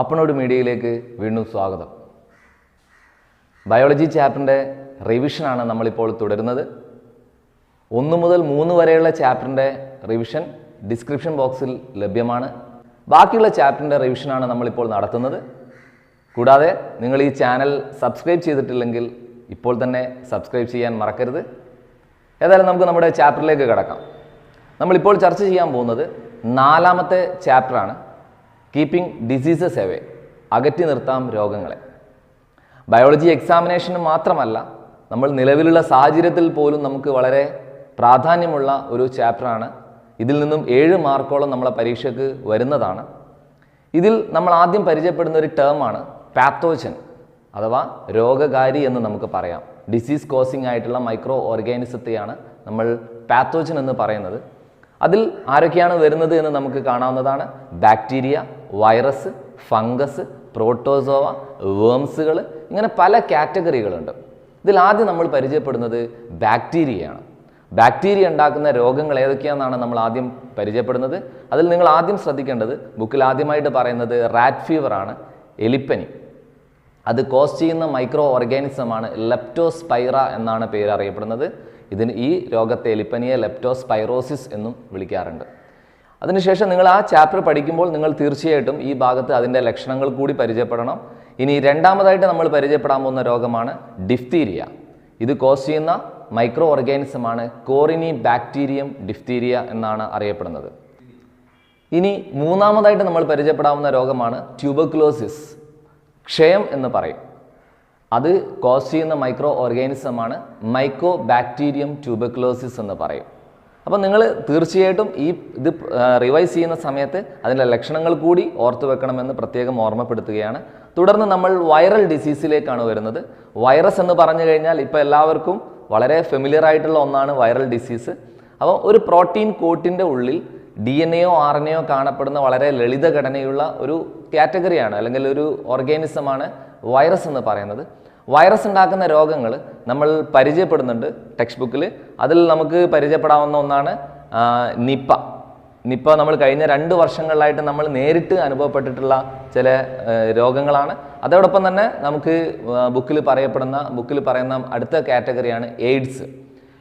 ആപ്പണോട് മീഡിയയിലേക്ക് വീണ്ടും സ്വാഗതം. ബയോളജി ചാപ്റ്ററിന്റെ റിവിഷനാണ് നമ്മളിപ്പോൾ തുടരുന്നത്. ഒന്ന് മുതൽ മൂന്ന് വരെയുള്ള ചാപ്റ്ററിന്റെ റിവിഷൻ ഡിസ്ക്രിപ്ഷൻ ബോക്സിൽ ലഭ്യമാണ്. ബാക്കിയുള്ള ചാപ്റ്ററിന്റെ റിവിഷനാണ് നമ്മളിപ്പോൾ നടത്തുന്നത്. കൂടാതെ നിങ്ങൾ ഈ ചാനൽ സബ്സ്ക്രൈബ് ചെയ്തിട്ടില്ലെങ്കിൽ ഇപ്പോൾ തന്നെ സബ്സ്ക്രൈബ് ചെയ്യാൻ മറക്കരുത്. ഏതായാലും നമുക്ക് നമ്മുടെ ചാപ്റ്ററിലേക്ക് കിടക്കാം. നമ്മളിപ്പോൾ ചർച്ച ചെയ്യാൻ പോകുന്നത് നാലാമത്തെ ചാപ്റ്ററാണ് കീപ്പിംഗ് ഡിസീസസ് എവേ അകറ്റി നിർത്താം രോഗങ്ങളെ. ബയോളജി എക്സാമിനേഷന് മാത്രമല്ല നമ്മൾ നിലവിലുള്ള സാഹചര്യത്തിൽ പോലും നമുക്ക് വളരെ പ്രാധാന്യമുള്ള ഒരു ചാപ്റ്ററാണ്. ഇതിൽ നിന്നും ഏഴ് മാർക്കോളം നമ്മളെ പരീക്ഷയ്ക്ക് വരുന്നതാണ്. ഇതിൽ നമ്മൾ ആദ്യം പരിചയപ്പെടുന്ന ഒരു ടേമാണ് പാത്തോജൻ അഥവാ രോഗകാരി എന്ന് നമുക്ക് പറയാം. ഡിസീസ് കോസിംഗ് ആയിട്ടുള്ള മൈക്രോ ഓർഗാനിസത്തെയാണ് നമ്മൾ പാത്തോജൻ എന്ന് പറയുന്നത്. അതിൽ ആരൊക്കെയാണ് വരുന്നത് എന്ന് നമുക്ക് കാണാവുന്നതാണ് ബാക്ടീരിയ വൈറസ് ഫംഗസ് പ്രോട്ടോസോവ വേംസുകൾ ഇങ്ങനെ പല കാറ്റഗറികളുണ്ട്. ഇതിൽ ആദ്യം നമ്മൾ പരിചയപ്പെടുന്നത് ബാക്ടീരിയയാണ്. ബാക്ടീരിയ ഉണ്ടാക്കുന്ന രോഗങ്ങൾ ഏതൊക്കെയാണെന്നാണ് നമ്മൾ ആദ്യം പരിചയപ്പെടുന്നത്. അതിൽ നിങ്ങൾ ആദ്യം ശ്രദ്ധിക്കേണ്ടത് ബുക്കിൽ ആദ്യമായിട്ട് പറയുന്നത് റാറ്റ് ഫീവർ ആണ് എലിപ്പനി. അത് കോസ് ചെയ്യുന്ന മൈക്രോ ഓർഗാനിസമാണ് ലെപ്റ്റോസ്പൈറ എന്നാണ് പേര് അറിയപ്പെടുന്നത് ഇതിന് ഈ രോഗത്തെ എലിപ്പനിയെ ലെപ്റ്റോസ്പൈറോസിസ് എന്നും വിളിക്കാറുണ്ട്. അതിനുശേഷം നിങ്ങൾ ആ ചാപ്റ്റർ പഠിക്കുമ്പോൾ നിങ്ങൾ തീർച്ചയായിട്ടും ഈ ഭാഗത്ത് അതിന്റെ ലക്ഷണങ്ങൾ കൂടി പരിചയപ്പെടണം. ഇനി രണ്ടാമതായിട്ട് നമ്മൾ പരിചയപ്പെടാൻ പോകുന്ന രോഗമാണ് ഡിഫ്തീരിയ. ഇത് കോസ് ചെയ്യുന്ന മൈക്രോ ഓർഗാനിസമാണ് കോറിനി ബാക്ടീരിയം ഡിഫ്തീരിയ എന്നാണ് അറിയപ്പെടുന്നത്. ഇനി മൂന്നാമതായിട്ട് നമ്മൾ പരിചയപ്പെടാവുന്ന രോഗമാണ് ട്യൂബർക്ലോസിസ് ക്ഷയം എന്ന് പറയും. അത് കോസ് ചെയ്യുന്ന മൈക്രോ ഓർഗാനിസമാണ് മൈക്രോ ബാക്ടീരിയം ട്യൂബക്ലോസിസ് എന്ന് പറയും. അപ്പോൾ നിങ്ങൾ തീർച്ചയായിട്ടും ഈ ഇത് റിവൈസ് ചെയ്യുന്ന സമയത്ത് അതിന്റെ ലക്ഷണങ്ങൾ കൂടി ഓർത്തു വെക്കണമെന്ന് പ്രത്യേകം ഓർമ്മപ്പെടുത്തുകയാണ്. തുടർന്ന് നമ്മൾ വൈറൽ ഡിസീസിലേക്കാണ് വരുന്നത്. വൈറസ് എന്ന് പറഞ്ഞു കഴിഞ്ഞാൽ ഇപ്പോൾ എല്ലാവർക്കും വളരെ ഫെമിലിയർ ആയിട്ടുള്ള ഒന്നാണ് വൈറൽ ഡിസീസ് അപ്പോൾ ഒരു പ്രോട്ടീൻ കോട്ടിന്റെ ഉള്ളിൽ ഡി എൻ എയോ ആർ എൻ എയോ കാണപ്പെടുന്ന വളരെ ലളിത ഘടനയുള്ള ഒരു കാറ്റഗറിയാണ് അല്ലെങ്കിൽ ഒരു ഓർഗാനിസമാണ് വൈറസ് എന്ന് പറയുന്നത്. വൈറസ് ഉണ്ടാക്കുന്ന രോഗങ്ങൾ നമ്മൾ പരിചയപ്പെടുന്നുണ്ട് ടെക്സ്റ്റ് ബുക്കിൽ അതിൽ നമുക്ക് പരിചയപ്പെടാവുന്ന ഒന്നാണ് നിപ്പ. നിപ്പ നമ്മൾ കഴിഞ്ഞ രണ്ട് വർഷങ്ങളിലായിട്ട് നമ്മൾ നേരിട്ട് അനുഭവപ്പെട്ടിട്ടുള്ള ചില രോഗങ്ങളാണ്. അതോടൊപ്പം തന്നെ നമുക്ക് ബുക്കിൽ പറയപ്പെടുന്ന ബുക്കിൽ പറയുന്ന അടുത്ത കാറ്റഗറിയാണ് AIDS.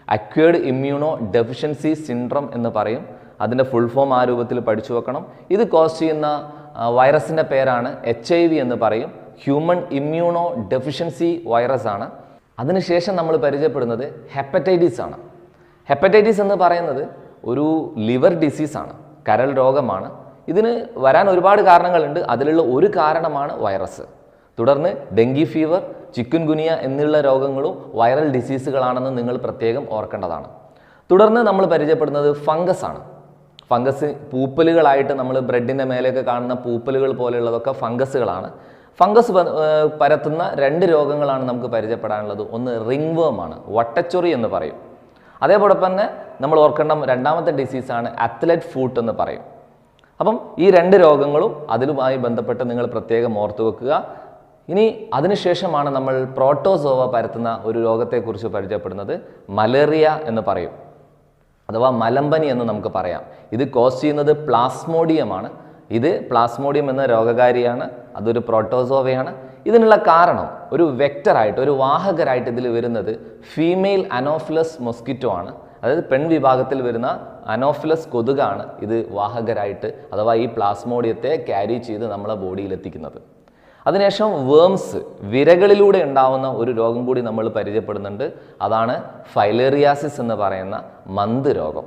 Acquired immuno deficiency syndrome എന്ന് പറയും. അതിന്റെ ഫുൾ ഫോം ആ രൂപത്തിൽ പഠിച്ചു വെക്കണം. ഇത് കോസ് ചെയ്യുന്ന വൈറസിന്റെ പേരാണ് എച്ച് എന്ന് പറയും. ഹ്യൂമൻ ഇമ്മ്യൂണോ ഡെഫിഷ്യൻസി വൈറസ് ആണ്. അതിനുശേഷം നമ്മൾ പരിചയപ്പെടുന്നത് ഹെപ്പറ്റൈറ്റിസ് ആണ്. ഹെപ്പറ്റൈറ്റിസ് എന്ന് പറയുന്നത് ഒരു ലിവർ ഡിസീസാണ് കരൾ രോഗമാണ്. ഇതിന് വരാൻ ഒരുപാട് കാരണങ്ങളുണ്ട്. അതിലുള്ള ഒരു കാരണമാണ് വൈറസ് തുടർന്ന് ഡെങ്കി ഫീവർ ചിക്കുൻ ഗുനിയ എന്നുള്ള രോഗങ്ങളും വൈറൽ ഡിസീസുകളാണെന്ന് നിങ്ങൾ പ്രത്യേകം ഓർക്കേണ്ടതാണ്. തുടർന്ന് നമ്മൾ പരിചയപ്പെടുന്നത് ഫംഗസ് ആണ്. ഫംഗസ് പൂപ്പലുകളായിട്ട് നമ്മൾ ബ്രെഡിന്റെ മേലെയൊക്കെ കാണുന്ന പൂപ്പലുകൾ പോലെയുള്ളതൊക്കെ ഫംഗസുകളാണ് ഫംഗസ് പരത്തുന്ന രണ്ട് രോഗങ്ങളാണ് നമുക്ക് പരിചയപ്പെടാനുള്ളത്. ഒന്ന് റിംഗ് വേം ആണ് വട്ടച്ചൊറി എന്ന് പറയും. അതേപോലെ തന്നെ നമ്മൾ ഓർക്കേണ്ട രണ്ടാമത്തെ ഡിസീസാണ് അത്ലറ്റ് ഫൂട്ട് എന്ന് പറയും. അപ്പം ഈ രണ്ട് രോഗങ്ങളും അതിലുമായി ബന്ധപ്പെട്ട് നിങ്ങൾ പ്രത്യേകം ഓർത്തു വെക്കുക. ഇനി അതിനുശേഷമാണ് നമ്മൾ പ്രോട്ടോസോവ പരത്തുന്ന ഒരു രോഗത്തെക്കുറിച്ച് പരിചയപ്പെടുന്നത് മലേറിയ എന്ന് പറയും. അഥവാ മലമ്പനി എന്ന് നമുക്ക് പറയാം. ഇത് കോസ് ചെയ്യുന്നത് പ്ലാസ്മോഡിയമാണ് ഇത് പ്ലാസ്മോഡിയം എന്ന രോഗകാരിയാണ്. അതൊരു പ്രോട്ടോസോവയാണ് ഇതിനുള്ള കാരണം ഒരു വെക്ടറായിട്ട് ഒരു വാഹകരായിട്ട് ഇതിൽ വരുന്നത് ഫീമെയിൽ അനോഫിലസ് മൊസ്കിറ്റോ ആണ്. അതായത് പെൺവിഭാഗത്തിൽ വരുന്ന അനോഫിലസ് കൊതുകാണ് ഇത് വാഹകരായിട്ട് അഥവാ ഈ പ്ലാസ്മോഡിയത്തെ ക്യാരി ചെയ്ത് നമ്മളെ ബോഡിയിൽ എത്തിക്കുന്നത്. അതിനുശേഷം വേംസ് വിരകളിലൂടെ ഉണ്ടാവുന്ന ഒരു രോഗം കൂടി നമ്മൾ പരിചയപ്പെടുന്നുണ്ട്. അതാണ് ഫൈലേറിയാസിസ് എന്ന് പറയുന്ന മന്ത് രോഗം.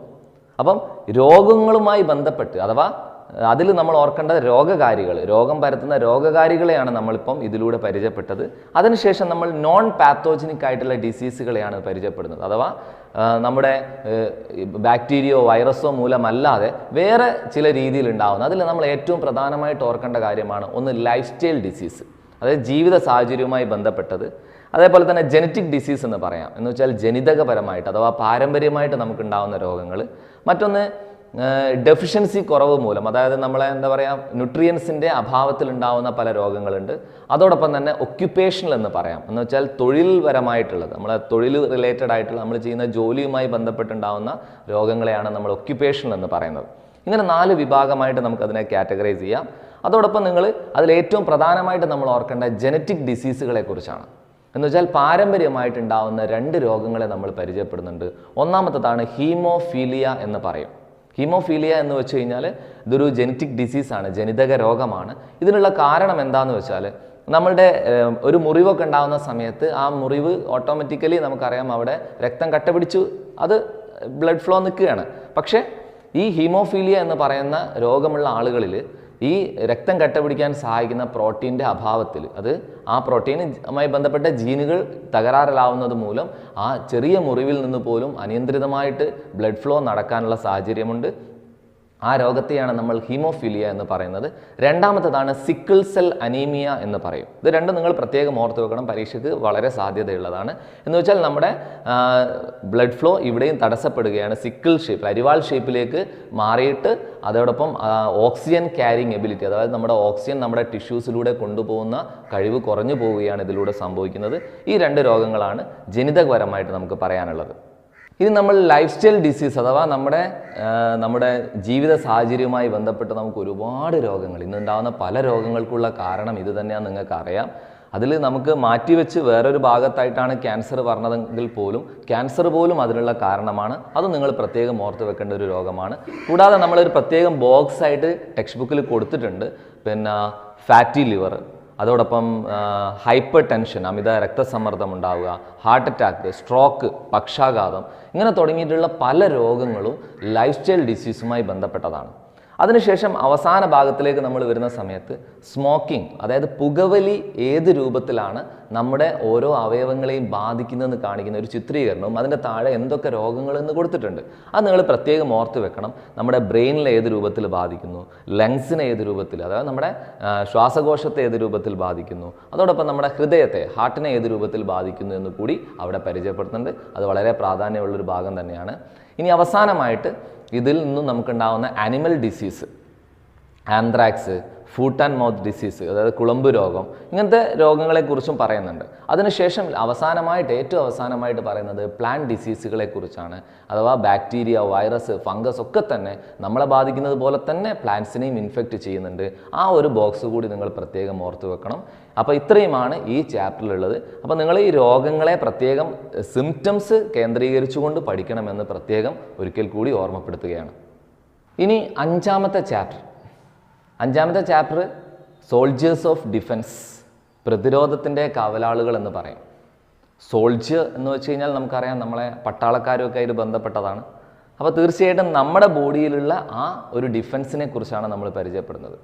അപ്പം രോഗങ്ങളുമായി ബന്ധപ്പെട്ട് അഥവാ അതിൽ നമ്മൾ ഓർക്കേണ്ട രോഗകാരികൾ രോഗം പരത്തുന്ന രോഗകാരികളെയാണ് നമ്മളിപ്പം ഇതിലൂടെ പരിചയപ്പെട്ടത്. അതിനുശേഷം നമ്മൾ നോൺ പാത്തോജനിക് ആയിട്ടുള്ള ഡിസീസുകളെയാണ് പരിചയപ്പെടുന്നത്. അഥവാ നമ്മുടെ ബാക്ടീരിയോ വൈറസോ മൂലമല്ലാതെ വേറെ ചില രീതിയിൽ ഉണ്ടാകുന്നത് അതിൽ നമ്മൾ ഏറ്റവും പ്രധാനമായിട്ട് ഓർക്കേണ്ട കാര്യമാണ് ഒന്ന് ലൈഫ് സ്റ്റൈൽ ഡിസീസ് അതായത് ജീവിത സാഹചര്യവുമായി ബന്ധപ്പെട്ടത്. അതേപോലെ തന്നെ ജനറ്റിക് ഡിസീസ് എന്ന് പറയാം. എന്ന് വെച്ചാൽ ജനിതകപരമായിട്ട് അഥവാ പാരമ്പര്യമായിട്ട് നമുക്കുണ്ടാവുന്ന രോഗങ്ങൾ. മറ്റൊന്ന് ഡെഫിഷ്യൻസി കുറവ് മൂലം അതായത് നമ്മളെ എന്താ പറയുക ന്യൂട്രിയൻസിന്റെ അഭാവത്തിൽ ഉണ്ടാകുന്ന പല രോഗങ്ങളുണ്ട്. അതോടൊപ്പം തന്നെ ഒക്യുപ്പേഷണൽ എന്ന് പറയാം. എന്ന് വെച്ചാൽ തൊഴിൽപരമായിട്ടുള്ളത്. നമ്മളെ തൊഴിൽ റിലേറ്റഡ് ആയിട്ടുള്ള നമ്മൾ ചെയ്യുന്ന ജോലിയുമായി ബന്ധപ്പെട്ടുണ്ടാവുന്ന രോഗങ്ങളെയാണ് നമ്മൾ ഒക്യുപ്പേഷണൽ എന്ന് പറയുന്നത്. ഇങ്ങനെ നാല് വിഭാഗമായിട്ട് നമുക്കതിനെ കാറ്റഗറൈസ് ചെയ്യാം. അതോടൊപ്പം നിങ്ങൾ അതിൽ ഏറ്റവും പ്രധാനമായിട്ട് നമ്മൾ ഓർക്കേണ്ട ജനറ്റിക് ഡിസീസുകളെ കുറിച്ചാണ്. എന്ന് വെച്ചാൽ പാരമ്പര്യമായിട്ടുണ്ടാവുന്ന രണ്ട് രോഗങ്ങളെ നമ്മൾ പരിചയപ്പെടുന്നുണ്ട്. ഒന്നാമത്തതാണ് ഹീമോഫീലിയ എന്ന് പറയും. ഹീമോഫീലിയ എന്ന് വെച്ച് കഴിഞ്ഞാൽ ഇതൊരു ജനറ്റിക് ഡിസീസാണ് ജനിതക രോഗമാണ്. ഇതിനുള്ള കാരണം എന്താണെന്ന് വെച്ചാൽ നമ്മളുടെ ഒരു മുറിവൊക്കെ ഉണ്ടാകുന്ന സമയത്ത് ആ മുറിവ് ഓട്ടോമാറ്റിക്കലി നമുക്കറിയാം അവിടെ രക്തം കട്ട പിടിച്ചു അത് ബ്ലഡ് ഫ്ലോ നിൽക്കുകയാണ്. പക്ഷേ ഈ ഹീമോഫീലിയ എന്ന് പറയുന്ന രോഗമുള്ള ആളുകളിൽ ഈ രക്തം കട്ടപിടിക്കാൻ സഹായിക്കുന്ന പ്രോട്ടീന്റെ അഭാവത്തിൽ അത് ആ പ്രോട്ടീനുമായി ബന്ധപ്പെട്ട ജീനുകൾ തകരാറിലാവുന്നത് മൂലം ആ ചെറിയ മുറിവിൽ നിന്ന് പോലും അനിയന്ത്രിതമായിട്ട് ബ്ലഡ് ഫ്ലോ നടക്കാനുള്ള സാഹചര്യമുണ്ട്. ആ രോഗത്തെയാണ് നമ്മൾ ഹീമോഫീലിയ എന്ന് പറയുന്നത്. രണ്ടാമത്തതാണ് സിക്കിൾ സെൽ അനീമിയ എന്ന് പറയും. ഇത് രണ്ടും നിങ്ങൾ പ്രത്യേകം ഓർത്ത് വെക്കണം. പരീക്ഷയ്ക്ക് വളരെ സാധ്യതയുള്ളതാണ്. എന്ന് വെച്ചാൽ നമ്മുടെ ബ്ലഡ് ഫ്ലോ ഇവിടെയും തടസ്സപ്പെടുകയാണ്. സിക്കിൾ ഷേപ്പ് അരിവാൾ ഷേപ്പിലേക്ക് മാറിയിട്ട് അതോടൊപ്പം ഓക്സിജൻ ക്യാരിങ് എബിലിറ്റി അതായത് നമ്മുടെ ഓക്സിജൻ നമ്മുടെ ടിഷ്യൂസിലൂടെ കൊണ്ടുപോകുന്ന കഴിവ് കുറഞ്ഞു പോവുകയാണ് ഇതിലൂടെ സംഭവിക്കുന്നത്. ഈ രണ്ട് രോഗങ്ങളാണ് ജനിതകപരമായിട്ട് നമുക്ക് പറയാനുള്ളത്. ഇനി നമ്മൾ ലൈഫ് സ്റ്റൈൽ ഡിസീസ് അഥവാ നമ്മുടെ നമ്മുടെ ജീവിത സാഹചര്യവുമായി ബന്ധപ്പെട്ട് നമുക്ക് ഒരുപാട് രോഗങ്ങൾ ഇന്നുണ്ടാകുന്ന പല രോഗങ്ങൾക്കുള്ള കാരണം ഇത് തന്നെയാണ് നിങ്ങൾക്ക് അറിയാം അതിൽ നമുക്ക് മാറ്റിവെച്ച് വേറൊരു ഭാഗത്തായിട്ടാണ് ക്യാൻസർ പറഞ്ഞതെങ്കിൽ പോലും ക്യാൻസർ പോലും അതിനുള്ള കാരണമാണ്. അത് നിങ്ങൾ പ്രത്യേകം ഓർത്ത് വെക്കേണ്ട ഒരു രോഗമാണ്. കൂടാതെ നമ്മളൊരു പ്രത്യേകം ബോക്സ് ആയിട്ട് ടെക്സ്റ്റ് ബുക്കിൽ കൊടുത്തിട്ടുണ്ട്. പിന്നെ ഫാറ്റി ലിവർ അതോടൊപ്പം ഹൈപ്പർ ടെൻഷൻ അമിത രക്തസമ്മർദ്ദം ഉണ്ടാവുക ഹാർട്ട് അറ്റാക്ക് സ്ട്രോക്ക് പക്ഷാഘാതം ഇങ്ങനെ തുടങ്ങിയിട്ടുള്ള പല രോഗങ്ങളും ലൈഫ് സ്റ്റൈൽ ഡിസീസുമായി ബന്ധപ്പെട്ടതാണ്. അതിനുശേഷം അവസാന ഭാഗത്തിലേക്ക് നമ്മൾ വരുന്ന സമയത്ത് സ്മോക്കിംഗ് അതായത് പുകവലി ഏത് രൂപത്തിലാണ് നമ്മുടെ ഓരോ അവയവങ്ങളെയും ബാധിക്കുന്നതെന്ന് കാണിക്കുന്ന ഒരു ചിത്രീകരണവും അതിന്റെ താഴെ എന്തൊക്കെ രോഗങ്ങൾ എന്ന് കൊടുത്തിട്ടുണ്ട്. അത് നിങ്ങൾ പ്രത്യേകം ഓർത്ത് വെക്കണം. നമ്മുടെ ബ്രെയിനിലെ ഏത് രൂപത്തിൽ ബാധിക്കുന്നു? ലങ്സിനെ ഏത് രൂപത്തിൽ? അതായത് നമ്മുടെ ശ്വാസകോശത്തെ ഏത് രൂപത്തിൽ ബാധിക്കുന്നു? അതോടൊപ്പം നമ്മുടെ ഹൃദയത്തെ ഹാർട്ടിനെ ഏത് രൂപത്തിൽ ബാധിക്കുന്നു എന്ന് കൂടി അവിടെ പരിചയപ്പെടുത്തുന്നുണ്ട്. അത് വളരെ പ്രാധാന്യമുള്ളൊരു ഭാഗം തന്നെയാണ്. ഇനി അവസാനമായിട്ട് ഇതിൽ നിന്നും നമുക്കുണ്ടാവുന്ന animal disease anthrax foot and mouth disease അതായത് കുളമ്പ് രോഗം ഇങ്ങനത്തെ രോഗങ്ങളെക്കുറിച്ചും പറയുന്നുണ്ട്. അതിനുശേഷം അവസാനമായിട്ട് ഏറ്റവും അവസാനമായിട്ട് പറയുന്നത് പ്ലാന്റ് ഡിസീസുകളെ കുറിച്ചാണ് അഥവാ ബാക്ടീരിയ വൈറസ് ഫംഗസ് ഒക്കെ തന്നെ നമ്മളെ ബാധിക്കുന്നത് പോലെ തന്നെ പ്ലാന്റ്സിനെയും ഇൻഫെക്റ്റ് ചെയ്യുന്നുണ്ട്. ആ ഒരു ബോക്സ് കൂടി നിങ്ങൾ പ്രത്യേകം ഓർത്ത് വെക്കണം. അപ്പോൾ ഇത്രയുമാണ് ഈ ചാപ്റ്ററിലുള്ളത് അപ്പോൾ നിങ്ങൾ ഈ രോഗങ്ങളെ പ്രത്യേകം സിംറ്റംസ് കേന്ദ്രീകരിച്ചുകൊണ്ട് പഠിക്കണമെന്ന് പ്രത്യേകം ഒരിക്കൽ കൂടി ഓർമ്മപ്പെടുത്തുകയാണ്. ഇനി അഞ്ചാമത്തെ ചാപ്റ്റർ അഞ്ചാമത്തെ ചാപ്റ്റർ സോൾജേഴ്സ് ഓഫ് ഡിഫൻസ് പ്രതിരോധത്തിന്റെ കാവലാളുകൾ എന്ന് പറയും. സോൾജിയർ എന്ന് വെച്ച് കഴിഞ്ഞാൽ നമുക്കറിയാം നമ്മളെ പട്ടാളക്കാരുമൊക്കെ ആയിട്ട് ബന്ധപ്പെട്ടതാണ്. അപ്പോൾ തീർച്ചയായിട്ടും നമ്മുടെ ബോഡിയിലുള്ള ആ ഒരു ഡിഫൻസിനെ കുറിച്ചാണ് നമ്മൾ പരിചയപ്പെടുന്നത്.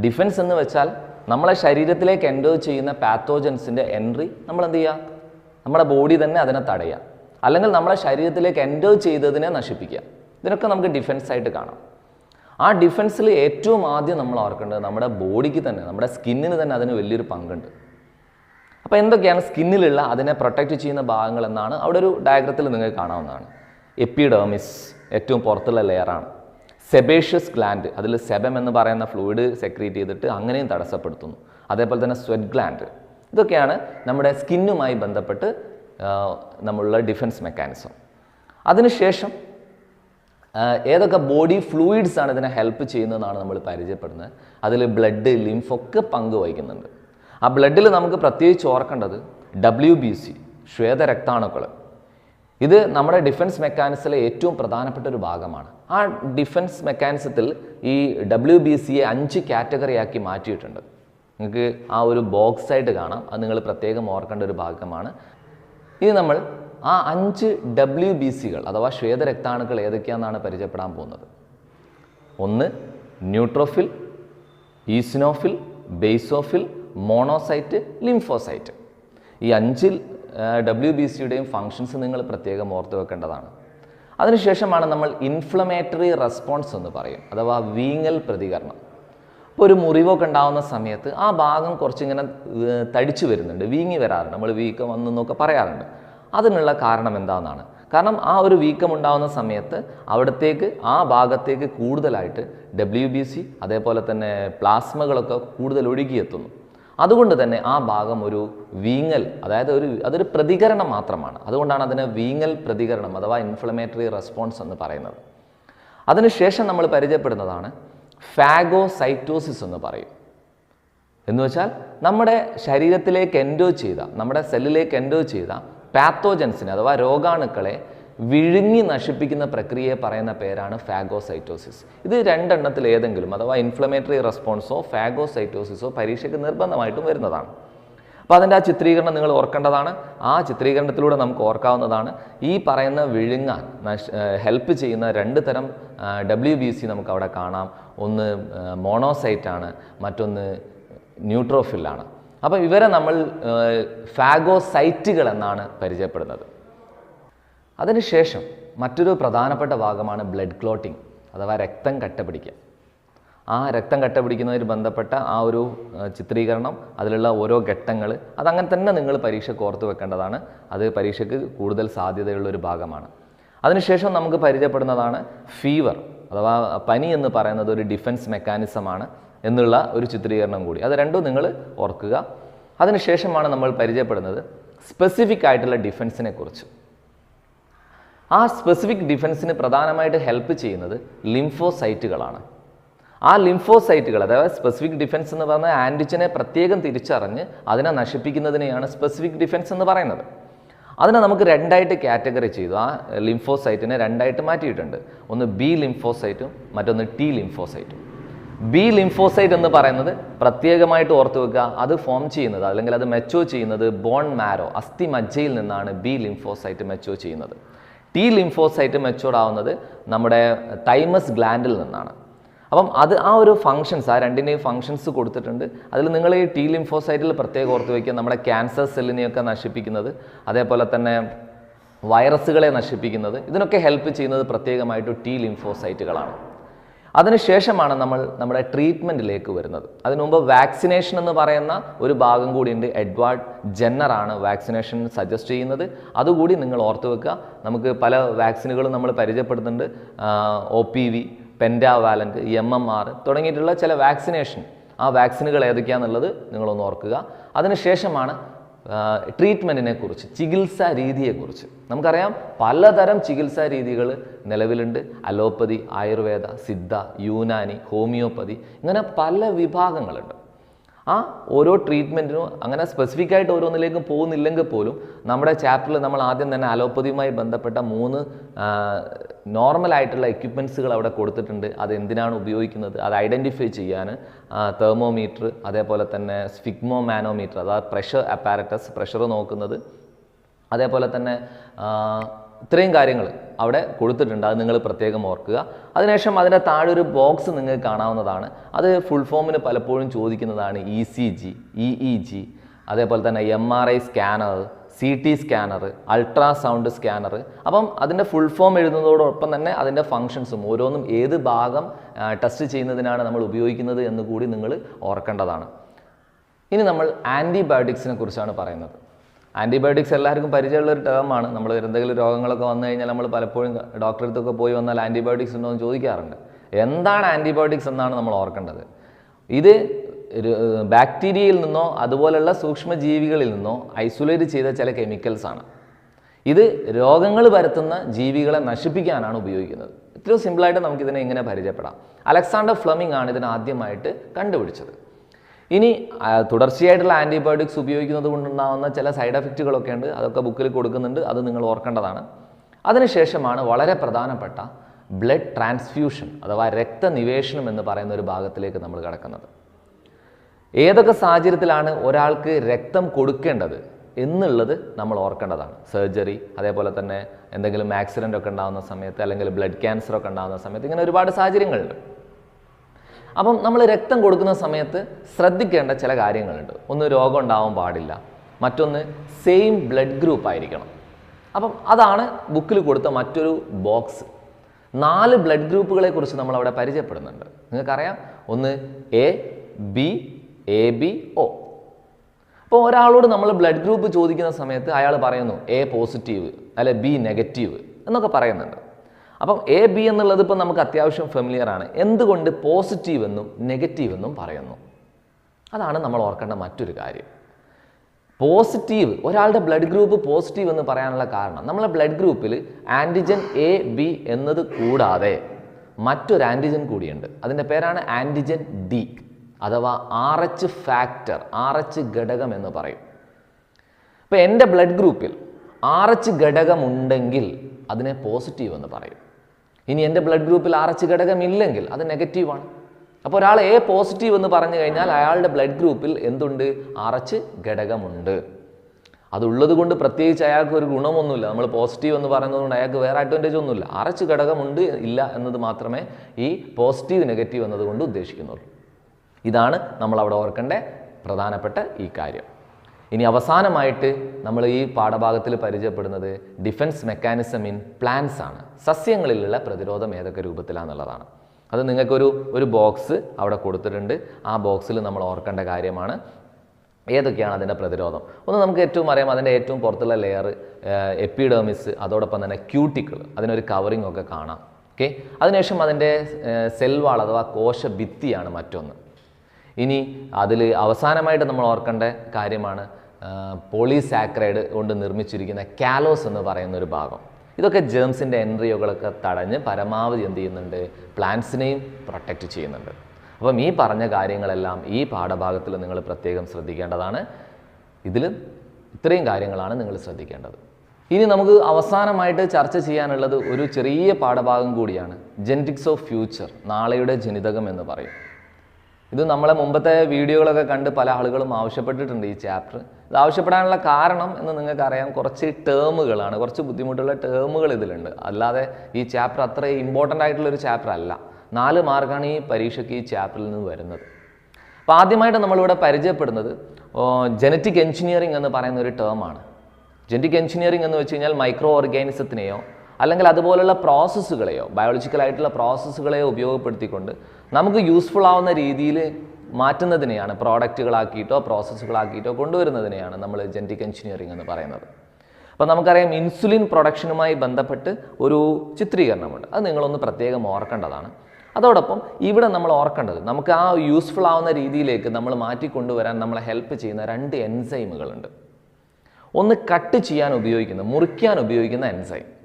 ഡിഫൻസ് എന്ന് വെച്ചാൽ നമ്മളെ ശരീരത്തിലേക്ക് എൻഡോ ചെയ്യുന്ന പാത്തോജൻസിന്റെ എൻട്രി നമ്മൾ എന്ത് ചെയ്യുക? നമ്മുടെ ബോഡി തന്നെ അതിനെ തടയുക. അല്ലെങ്കിൽ നമ്മളെ ശരീരത്തിലേക്ക് എൻഡോ ചെയ്തതിനെ നശിപ്പിക്കുക. ഇതിനൊക്കെ നമുക്ക് ഡിഫൻസ് ആയിട്ട് കാണാം. ആ ഡിഫൻസിൽ ഏറ്റവും ആദ്യം നമ്മൾ ഓർക്കേണ്ടത് നമ്മുടെ ബോഡിക്ക് തന്നെ നമ്മുടെ സ്കിന്നിന് തന്നെ അതിന് വലിയൊരു പങ്കുണ്ട്. അപ്പോൾ എന്തൊക്കെയാണ് സ്കിന്നിലുള്ള അതിനെ പ്രൊട്ടക്റ്റ് ചെയ്യുന്ന ഭാഗങ്ങൾ എന്നാണ് അവിടെ ഒരു ഡയഗ്രത്തിൽ നിങ്ങൾക്ക് കാണാവുന്നതാണ്. എപ്പിഡേമിസ് ഏറ്റവും പുറത്തുള്ള ലെയറാണ്. സെബേഷ്യസ് ഗ്ലാൻഡ് അതിൽ സെബം എന്ന് പറയുന്ന ഫ്ലൂയിഡ് സെക്രീറ്റ് ചെയ്തിട്ട് അങ്ങനെയും തടസ്സപ്പെടുത്തുന്നു. അതേപോലെ തന്നെ സ്വെറ്റ് ഗ്ലാൻഡ് ഇതൊക്കെയാണ് നമ്മുടെ സ്കിന്നുമായി ബന്ധപ്പെട്ട് നമ്മളുള്ള ഡിഫൻസ് മെക്കാനിസം. അതിനുശേഷം ഏതൊക്കെ ബോഡി ഫ്ലൂയിഡ്സ് ആണ് ഇതിനെ ഹെൽപ്പ് ചെയ്യുന്നതെന്നാണ് നമ്മൾ പരിചയപ്പെടുന്നത്. അതിൽ ബ്ലഡ് ലിംഫൊക്കെ പങ്ക് വഹിക്കുന്നുണ്ട്. ആ ബ്ലഡിൽ നമുക്ക് പ്രത്യേകിച്ച് ഓർക്കേണ്ടത് ഡബ്ല്യു ബി സി ശ്വേതരക്താണുക്കൾ ഇത് നമ്മുടെ ഡിഫൻസ് മെക്കാനിസത്തിലെ ഏറ്റവും പ്രധാനപ്പെട്ട ഒരു ഭാഗമാണ്. ആ ഡിഫൻസ് മെക്കാനിസത്തിൽ ഈ ഡബ്ല്യു ബി സിയെ അഞ്ച് കാറ്റഗറിയാക്കി മാറ്റിയിട്ടുണ്ട്. നിങ്ങൾക്ക് ആ ഒരു ബോക്സ് ആയിട്ട് കാണാം. അത് നിങ്ങൾ പ്രത്യേകം ഓർക്കേണ്ട ഒരു ഭാഗമാണ്. ഇനി നമ്മൾ ആ അഞ്ച് ഡബ്ല്യു ബി സികൾ അഥവാ ശ്വേതരക്താണുക്കൾ ഏതൊക്കെയാണെന്നാണ് പരിചയപ്പെടാൻ പോകുന്നത്? ഒന്ന് neutrophil eosinophil basophil monocyte lymphocyte. ഈ അഞ്ചിൽ ഡബ്ല്യു ബി സിയുടെയും ഫങ്ഷൻസ് നിങ്ങൾ പ്രത്യേകം ഓർത്ത് വെക്കേണ്ടതാണ്. അതിനുശേഷമാണ് നമ്മൾ ഇൻഫ്ലമേറ്ററി റെസ്പോൺസ് എന്ന് പറയും അഥവാ വീങ്ങൽ പ്രതികരണം. അപ്പോൾ ഒരു മുറിവൊക്കെ ഉണ്ടാവുന്ന സമയത്ത് ആ ഭാഗം കുറച്ചിങ്ങനെ തടിച്ചു വരുന്നുണ്ട് വീങ്ങി വരാറുണ്ട്. നമ്മൾ വീക്കം വന്നെന്നൊക്കെ പറയാറുണ്ട്. അതിനുള്ള കാരണം എന്താണെന്നാണ് കാരണം ആ ഒരു വീക്കം ഉണ്ടാകുന്ന സമയത്ത് അവിടത്തേക്ക് ആ ഭാഗത്തേക്ക് കൂടുതലായിട്ട് ഡബ്ല്യു ബി സി അതേപോലെ തന്നെ പ്ലാസ്മകളൊക്കെ കൂടുതൽ ഒഴുകിയെത്തുന്നു. അതുകൊണ്ട് തന്നെ ആ ഭാഗം ഒരു വീങ്ങൽ അതായത് ഒരു അതൊരു പ്രതികരണം മാത്രമാണ്. അതുകൊണ്ടാണ് അതിനെ വീങ്ങൽ പ്രതികരണം അഥവാ ഇൻഫ്ലമേറ്ററി റെസ്പോൺസ് എന്ന് പറയുന്നത്. അതിനുശേഷം നമ്മൾ പരിചയപ്പെടുന്നതാണ് ഫാഗോസൈറ്റോസിസ് എന്ന് പറയും. എന്ന് വെച്ചാൽ നമ്മുടെ ശരീരത്തിലേക്ക് എൻഡോ ചെയ്ത നമ്മുടെ സെല്ലിലേക്ക് എൻഡോ ചെയ്ത പാത്തോജൻസിനെ അഥവാ രോഗാണുക്കളെ വിഴുങ്ങി നശിപ്പിക്കുന്ന പ്രക്രിയയെ പറയുന്ന പേരാണ് ഫാഗോസൈറ്റോസിസ്. ഇത് രണ്ടെണ്ണത്തിൽ ഏതെങ്കിലും അഥവാ ഇൻഫ്ലമേറ്ററി റെസ്പോൺസോ ഫാഗോസൈറ്റോസിസോ പരീക്ഷയ്ക്ക് നിർബന്ധമായിട്ടും വരുന്നതാണ്. അപ്പോൾ അതിന്റെ ആ ചിത്രീകരണം നിങ്ങൾ ഓർക്കേണ്ടതാണ്. ആ ചിത്രീകരണത്തിലൂടെ നമുക്ക് ഓർക്കാവുന്നതാണ്. ഈ പറയുന്ന വിഴുങ്ങാൻ ഹെൽപ്പ് ചെയ്യുന്ന രണ്ട് തരം ഡബ്ല്യു ബി സി നമുക്ക് അവിടെ കാണാം. ഒന്ന് മോണോസൈറ്റാണ് മറ്റൊന്ന് ന്യൂട്രോഫില്ലാണ് അപ്പോൾ ഇവരെ നമ്മൾ ഫാഗോസൈറ്റുകൾ എന്നാണ് പരിചയപ്പെടുന്നത്. അതിനുശേഷം മറ്റൊരു പ്രധാനപ്പെട്ട ഭാഗമാണ് ബ്ലഡ് ക്ലോട്ടിംഗ് അഥവാ രക്തം കട്ടപിടിക്കുക ആ രക്തം കട്ടപിടിക്കുന്നതിന് ബന്ധപ്പെട്ട ആ ഒരു ചിത്രീകരണം അതിലുള്ള ഓരോ ഘട്ടങ്ങൾ അതങ്ങനെ തന്നെ നിങ്ങൾ പരീക്ഷയ്ക്ക് ഓർത്ത് വെക്കേണ്ടതാണ്. അത് പരീക്ഷയ്ക്ക് കൂടുതൽ സാധ്യതയുള്ള ഒരു ഭാഗമാണ്. അതിനുശേഷം നമുക്ക് പരിചയപ്പെടുന്നതാണ് ഫീവർ അഥവാ പനി എന്ന് പറയുന്നത് ഒരു ഡിഫൻസ് മെക്കാനിസമാണ് എന്നുള്ള ഒരു ചിത്രീകരണം കൂടി. അത് രണ്ടും നിങ്ങൾ ഓർക്കുക. അതിനുശേഷമാണ് നമ്മൾ പരിചയപ്പെടുന്നത് സ്പെസിഫിക് ആയിട്ടുള്ള ഡിഫൻസിനെ കുറിച്ച്. ആ സ്പെസിഫിക് ഡിഫൻസിന് പ്രധാനമായിട്ട് ഹെൽപ്പ് ചെയ്യുന്നത് ലിംഫോസൈറ്റുകളാണ് ആ ലിംഫോസൈറ്റുകൾ അതായത് സ്പെസിഫിക് ഡിഫൻസ് എന്ന് പറഞ്ഞാൽ ആന്റിജനെ പ്രത്യേകം തിരിച്ചറിഞ്ഞ് അതിനെ നശിപ്പിക്കുന്നതിനെയാണ് സ്പെസിഫിക് ഡിഫൻസ് എന്ന് പറയുന്നത്. അതിനെ നമുക്ക് രണ്ടായിട്ട് കാറ്റഗറി ചെയ്തു. ആ ലിംഫോസൈറ്റിനെ രണ്ടായിട്ട് മാറ്റിയിട്ടുണ്ട്. ഒന്ന് ബി ലിംഫോസൈറ്റും മറ്റൊന്ന് ടി ലിംഫോസൈറ്റും ബി ലിംഫോസൈറ്റ് എന്ന് പറയുന്നത് പ്രത്യേകമായിട്ട് ഓർത്തു വെക്കുക അത് ഫോം ചെയ്യുന്നത് അല്ലെങ്കിൽ അത് മെച്ചോ ചെയ്യുന്നത് ബോൺ മാരോ അസ്ഥി മജ്ജയിൽ നിന്നാണ് ബി ലിംഫോസൈറ്റ് മെച്ചോ ചെയ്യുന്നത്. ടി ലിംഫോസൈറ്റ് മെച്ചോർഡ് ആവുന്നത് നമ്മുടെ തൈമസ് ഗ്ലാൻഡിൽ നിന്നാണ്. അപ്പം അത് ആ ഒരു ഫങ്ഷൻസ് ആ രണ്ടിന്റെയും ഫങ്ഷൻസ് കൊടുത്തിട്ടുണ്ട്. അതിൽ നിങ്ങൾ ഈ ടി ലിംഫോസൈറ്റിൽ പ്രത്യേകം ഓർത്ത് വയ്ക്കുക നമ്മുടെ ക്യാൻസർ സെല്ലിനെയൊക്കെ നശിപ്പിക്കുന്നത് അതേപോലെ തന്നെ വൈറസുകളെ നശിപ്പിക്കുന്നത് ഇതിനൊക്കെ ഹെൽപ്പ് ചെയ്യുന്നത് പ്രത്യേകമായിട്ട് ടി ലിംഫോസൈറ്റുകളാണ് അതിനുശേഷമാണ് നമ്മൾ നമ്മുടെ ട്രീറ്റ്മെന്റിലേക്ക് വരുന്നത്. അതിനുമുമ്പ് വാക്സിനേഷൻ എന്ന് പറയുന്ന ഒരു ഭാഗം കൂടിയുണ്ട്. എഡ്വാർഡ് ജെന്നറാണ് വാക്സിനേഷൻ സജസ്റ്റ് ചെയ്യുന്നത്. അതുകൂടി നിങ്ങൾ ഓർത്തു വെക്കുക. നമുക്ക് പല വാക്സിനുകളും നമ്മൾ പരിചയപ്പെടുന്നുണ്ട്. O P V pentavalent M M R തുടങ്ങിയിട്ടുള്ള ചില വാക്സിനേഷൻ ആ വാക്സിനുകൾ ഏതൊക്കെയാണെന്നുള്ളത് നിങ്ങളൊന്ന് ഓർക്കുക. അതിനുശേഷമാണ് ട്രീറ്റ്മെന്റിനെ കുറിച്ച് ചികിത്സാ രീതിയെക്കുറിച്ച്. നമുക്കറിയാം പലതരം ചികിത്സാ രീതികൾ നിലവിലുണ്ട്. അലോപ്പതി ആയുർവേദ സിദ്ധ യൂനാനി ഹോമിയോപ്പതി ഇങ്ങനെ പല വിഭാഗങ്ങളുണ്ട്. ആ ഓരോ ട്രീറ്റ്മെന്റിനും അങ്ങനെ സ്പെസിഫിക് ആയിട്ട് ഓരോന്നിലേക്കും പോകുന്നില്ലെങ്കിൽ പോലും നമ്മുടെ ചാപ്റ്ററിൽ നമ്മൾ ആദ്യം തന്നെ അലോപ്പതിയുമായി ബന്ധപ്പെട്ട മൂന്ന് നോർമൽ ആയിട്ടുള്ള എക്യുപ്മെൻസുകൾ അവിടെ കൊടുത്തിട്ടുണ്ട്. അത് എന്തിനാണ് ഉപയോഗിക്കുന്നത്? അത് ഐഡന്റിഫൈ ചെയ്യാൻ തെർമോമീറ്റർ അതേപോലെ തന്നെ സ്ഫിഗ്മോ മാനോമീറ്റർ അതായത് പ്രഷർ അപ്പാരറ്റസ് പ്രഷർ നോക്കുന്നത്. അതേപോലെ തന്നെ ഇത്രയും കാര്യങ്ങൾ അവിടെ കൊടുത്തിട്ടുണ്ട്. അത് നിങ്ങൾ പ്രത്യേകം ഓർക്കുക. അതിനുശേഷം അതിന്റെ താഴെ ഒരു ബോക്സ് നിങ്ങൾക്ക് കാണാവുന്നതാണ്. അത് ഫുൾ ഫോമിന് പലപ്പോഴും ചോദിക്കുന്നതാണ് E C G E E G അതേപോലെ തന്നെ M R I scanner C T scanner ultrasound scanner അപ്പം അതിന്റെ ഫുൾ ഫോം എഴുതുന്നതോടൊപ്പം തന്നെ അതിന്റെ ഫങ്ഷൻസും ഓരോന്നും ഏത് ഭാഗം ടെസ്റ്റ് ചെയ്യുന്നതിനാണ് നമ്മൾ ഉപയോഗിക്കുന്നത് എന്ന് കൂടി നിങ്ങൾ ഓർക്കേണ്ടതാണ്. ഇനി നമ്മൾ ആന്റിബയോട്ടിക്സിനെ കുറിച്ചാണ് പറയുന്നത്. ആന്റിബയോട്ടിക്സ് എല്ലാവർക്കും പരിചയമുള്ള ഒരു ടേമാണ് നമ്മൾ എന്തെങ്കിലും രോഗങ്ങളൊക്കെ വന്നു കഴിഞ്ഞാൽ നമ്മൾ പലപ്പോഴും ഡോക്ടറെ അടുത്തൊക്കെ പോയി വന്നാൽ ആന്റിബയോട്ടിക്സ് ഉണ്ടോ എന്ന് ചോദിക്കാറുണ്ട്. എന്താണ് ആന്റിബയോട്ടിക്സ് എന്നാണ് നമ്മൾ ഓർക്കേണ്ടത്. ഇത് ബാക്ടീരിയയിൽ നിന്നോ അതുപോലുള്ള സൂക്ഷ്മജീവികളിൽ നിന്നോ ഐസൊലേറ്റ് ചെയ്ത ചില കെമിക്കൽസ് ആണ്. ഇത് രോഗങ്ങൾ പരത്തുന്ന ജീവികളെ നശിപ്പിക്കാനാണ് ഉപയോഗിക്കുന്നത്. ഇത്രയും സിമ്പിളായിട്ട് നമുക്കിതിനെ ഇങ്ങനെ പരിചയപ്പെടാം. അലക്സാണ്ടർ ഫ്ലമിംഗ് ആണ് ഇതിനെ ആദ്യമായിട്ട് കണ്ടുപിടിച്ചത്. ഇനി തുടർച്ചയായിട്ടുള്ള ആന്റിബയോട്ടിക്സ് ഉപയോഗിക്കുന്നത് കൊണ്ടുണ്ടാകുന്ന ചില സൈഡ് എഫക്റ്റുകളൊക്കെ ഉണ്ട്. അതൊക്കെ ബുക്കിൽ കൊടുക്കുന്നുണ്ട്. അത് നിങ്ങൾ ഓർക്കേണ്ടതാണ്. അതിനുശേഷമാണ് വളരെ പ്രധാനപ്പെട്ട ബ്ലഡ് ട്രാൻസ്ഫ്യൂഷൻ അഥവാ രക്തനിവേശനം എന്ന് പറയുന്ന ഒരു ഭാഗത്തിലേക്ക് നമ്മൾ കിടക്കുന്നത്. ഏതൊക്കെ സാഹചര്യത്തിലാണ് ഒരാൾക്ക് രക്തം കൊടുക്കേണ്ടത് എന്നുള്ളത് നമ്മൾ ഓർക്കേണ്ടതാണ്. സർജറി അതേപോലെ തന്നെ എന്തെങ്കിലും ആക്സിഡന്റ് ഒക്കെ ഉണ്ടാകുന്ന സമയത്ത് അല്ലെങ്കിൽ ബ്ലഡ് ക്യാൻസർ ഒക്കെ ഉണ്ടാകുന്ന സമയത്ത് ഇങ്ങനെ ഒരുപാട് സാഹചര്യങ്ങളുണ്ട്. അപ്പം നമ്മൾ രക്തം കൊടുക്കുന്ന സമയത്ത് ശ്രദ്ധിക്കേണ്ട ചില കാര്യങ്ങളുണ്ട്. ഒന്ന് രോഗം ഉണ്ടാവാൻ പാടില്ല. മറ്റൊന്ന് സെയിം ബ്ലഡ് ഗ്രൂപ്പ് ആയിരിക്കണം. അപ്പം അതാണ് ബുക്കിൽ കൊടുത്ത മറ്റൊരു ബോക്സ് നാല് ബ്ലഡ് ഗ്രൂപ്പുകളെ കുറിച്ച് നമ്മൾ അവിടെ പരിചയപ്പെടുന്നുണ്ട്. നിങ്ങൾക്കറിയാം? ഒന്ന് A B A B O അപ്പോൾ ഒരാളോട് നമ്മൾ ബ്ലഡ് ഗ്രൂപ്പ് ചോദിക്കുന്ന സമയത്ത് അയാൾ പറയുന്നു എ പോസിറ്റീവ് അല്ലെ ബി നെഗറ്റീവ് എന്നൊക്കെ പറയുന്നുണ്ട്. അപ്പം എ ബി എന്നുള്ളത് ഇപ്പം നമുക്ക് അത്യാവശ്യം ഫെമിലിയർ ആണ്. എന്തുകൊണ്ട് പോസിറ്റീവ് എന്നും നെഗറ്റീവ് എന്നും പറയുന്നു? അതാണ് നമ്മൾ ഓർക്കേണ്ട മറ്റൊരു കാര്യം. പോസിറ്റീവ് ഒരാളുടെ ബ്ലഡ് ഗ്രൂപ്പ് പോസിറ്റീവ് എന്ന് പറയാനുള്ള കാരണം നമ്മളെ ബ്ലഡ് ഗ്രൂപ്പിൽ ആന്റിജൻ എ ബി എന്നത് കൂടാതെ മറ്റൊരു ആന്റിജൻ കൂടിയുണ്ട്. അതിന്റെ പേരാണ് ആന്റിജൻ ഡി അഥവാ R H factor R H ഘടകം എന്ന് പറയും. ഇപ്പോൾ എന്റെ ബ്ലഡ് ഗ്രൂപ്പിൽ ആർ എച്ച് ഘടകമുണ്ടെങ്കിൽ അതിനെ പോസിറ്റീവ് എന്ന് പറയും. ഇനി എന്റെ ബ്ലഡ് ഗ്രൂപ്പിൽ ആർ എച്ച് ഘടകം ഇല്ലെങ്കിൽ അത് നെഗറ്റീവാണ് അപ്പോൾ ഒരാൾ എ പോസിറ്റീവ് എന്ന് പറഞ്ഞു കഴിഞ്ഞാൽ അയാളുടെ ബ്ലഡ് ഗ്രൂപ്പിൽ എന്തുണ്ട്? ആർ എച്ച് ഘടകമുണ്ട് അതുള്ളത് കൊണ്ട് പ്രത്യേകിച്ച് അയാൾക്ക് ഒരു ഗുണമൊന്നുമില്ല. നമ്മൾ പോസിറ്റീവ് എന്ന് പറയുന്നത് കൊണ്ട് അയാൾക്ക് വേറെ അഡ്വാന്റേജ് ഒന്നുമില്ല. എച്ച് ഘടകമുണ്ട് ഇല്ല എന്നത് മാത്രമേ ഈ പോസിറ്റീവ് നെഗറ്റീവ് എന്നതുകൊണ്ട് ഉദ്ദേശിക്കുന്നുള്ളൂ. ഇതാണ് നമ്മൾ അവിടെ ഓർക്കേണ്ട പ്രധാനപ്പെട്ട ഈ കാര്യം. ഇനി അവസാനമായിട്ട് നമ്മൾ ഈ പാഠഭാഗത്തിൽ പരിചയപ്പെടുന്നത് ഡിഫൻസ് മെക്കാനിസം ഇൻ പ്ലാന്റ്സ് ആണ്. സസ്യങ്ങളിലുള്ള പ്രതിരോധം ഏതൊക്കെ രൂപത്തിലാണെന്നുള്ളതാണ് അത് നിങ്ങൾക്കൊരു ഒരു ബോക്സ് അവിടെ കൊടുത്തിട്ടുണ്ട്. ആ ബോക്സിൽ നമ്മൾ ഓർക്കേണ്ട കാര്യമാണ്. ഏതൊക്കെയാണ് അതിന്റെ പ്രതിരോധം? ഒന്ന് നമുക്ക് ഏറ്റവും അറിയാം അതിന്റെ ഏറ്റവും പുറത്തുള്ള ലെയർ എപ്പിഡേമിസ് അതോടൊപ്പം തന്നെ ക്യൂട്ടിക്കിൾ അതിനൊരു കവറിംഗ് ഒക്കെ കാണാം. ഓക്കെ അതിനുശേഷം അതിന്റെ സെൽവാൾ അഥവാ കോശ ഭിത്തിയാണ് മറ്റൊന്ന്. ഇനി അതിൽ അവസാനമായിട്ട് നമ്മൾ ഓർക്കേണ്ട കാര്യമാണ് പോളിസാക്രൈഡ് കൊണ്ട് നിർമ്മിച്ചിരിക്കുന്ന കാലോസ് എന്ന് പറയുന്ന ഒരു ഭാഗം. ഇതൊക്കെ ജേംസിന്റെ എൻട്രിയോകളൊക്കെ തടഞ്ഞ് പരമാവധി എന്ത് ചെയ്യുന്നുണ്ട്? പ്ലാന്റ്സിനെയും പ്രൊട്ടക്റ്റ് ചെയ്യുന്നുണ്ട്. അപ്പം ഈ പറഞ്ഞ കാര്യങ്ങളെല്ലാം ഈ പാഠഭാഗത്തിൽ നിങ്ങൾ പ്രത്യേകം ശ്രദ്ധിക്കേണ്ടതാണ്. ഇതിൽ ഇത്രയും കാര്യങ്ങളാണ് നിങ്ങൾ ശ്രദ്ധിക്കേണ്ടത്. ഇനി നമുക്ക് അവസാനമായിട്ട് ചർച്ച ചെയ്യാനുള്ളത് ഒരു ചെറിയ പാഠഭാഗം കൂടിയാണ്. ജെനറ്റിക്സ് ഓഫ് ഫ്യൂച്ചർ നാളെയുടെ ജനിതകം എന്ന് പറയും. ഇത് നമ്മളെ മുമ്പത്തെ വീഡിയോകളൊക്കെ കണ്ട് പല ആളുകളും ആവശ്യപ്പെട്ടിട്ടുണ്ട് ഈ ചാപ്റ്റർ ഇത് ആവശ്യപ്പെടാനുള്ള കാരണം എന്ന് നിങ്ങൾക്കറിയാം കുറച്ച് ടേമുകളാണ് കുറച്ച് ബുദ്ധിമുട്ടുള്ള ടേമുകൾ ഇതിലുണ്ട്. അല്ലാതെ ഈ ചാപ്റ്റർ അത്ര ഇമ്പോർട്ടന്റ് ആയിട്ടുള്ള ഒരു ചാപ്റ്റർ അല്ല. നാല് മാർക്കാണ് ഈ പരീക്ഷയ്ക്ക് ഈ ചാപ്റ്ററിൽ നിന്ന് വരുന്നത്. അപ്പോൾ ആദ്യമായിട്ട് നമ്മളിവിടെ പരിചയപ്പെടുന്നത് ജനറ്റിക് എഞ്ചിനീയറിംഗ് എന്ന് പറയുന്ന ഒരു ടേമാണ് ജനറ്റിക് എഞ്ചിനീയറിംഗ് എന്ന് വെച്ച് കഴിഞ്ഞാൽ മൈക്രോ ഓർഗാനിസത്തിനെയോ അല്ലെങ്കിൽ അതുപോലുള്ള പ്രോസസ്സുകളെയോ ബയോളജിക്കൽ ആയിട്ടുള്ള പ്രോസസ്സുകളെയോ ഉപയോഗപ്പെടുത്തിക്കൊണ്ട് നമുക്ക് യൂസ്ഫുൾ ആവുന്ന രീതിയിൽ മാറ്റുന്നതിനെയാണ് പ്രോഡക്റ്റുകളാക്കിയിട്ടോ പ്രോസസ്സുകളാക്കിയിട്ടോ കൊണ്ടുവരുന്നതിനെയാണ് നമ്മൾ ജെന്റിക് എഞ്ചിനീയറിംഗ് എന്ന് പറയുന്നത്. അപ്പോൾ നമുക്കറിയാം ഇൻസുലിൻ പ്രൊഡക്ഷനുമായി ബന്ധപ്പെട്ട് ഒരു ചിത്രീകരണമുണ്ട്. അത് നിങ്ങളൊന്ന് പ്രത്യേകം ഓർക്കേണ്ടതാണ്. അതോടൊപ്പം ഇവിടെ നമ്മൾ ഓർക്കേണ്ടത് നമുക്ക് ആ യൂസ്ഫുൾ ആവുന്ന രീതിയിലേക്ക് നമ്മൾ മാറ്റിക്കൊണ്ടുവരാൻ നമ്മളെ ഹെൽപ്പ് ചെയ്യുന്ന രണ്ട് എൻസൈമുകളുണ്ട് ഒന്ന് കട്ട് ചെയ്യാൻ ഉപയോഗിക്കുന്ന മുറിക്കാൻ ഉപയോഗിക്കുന്ന എൻസൈം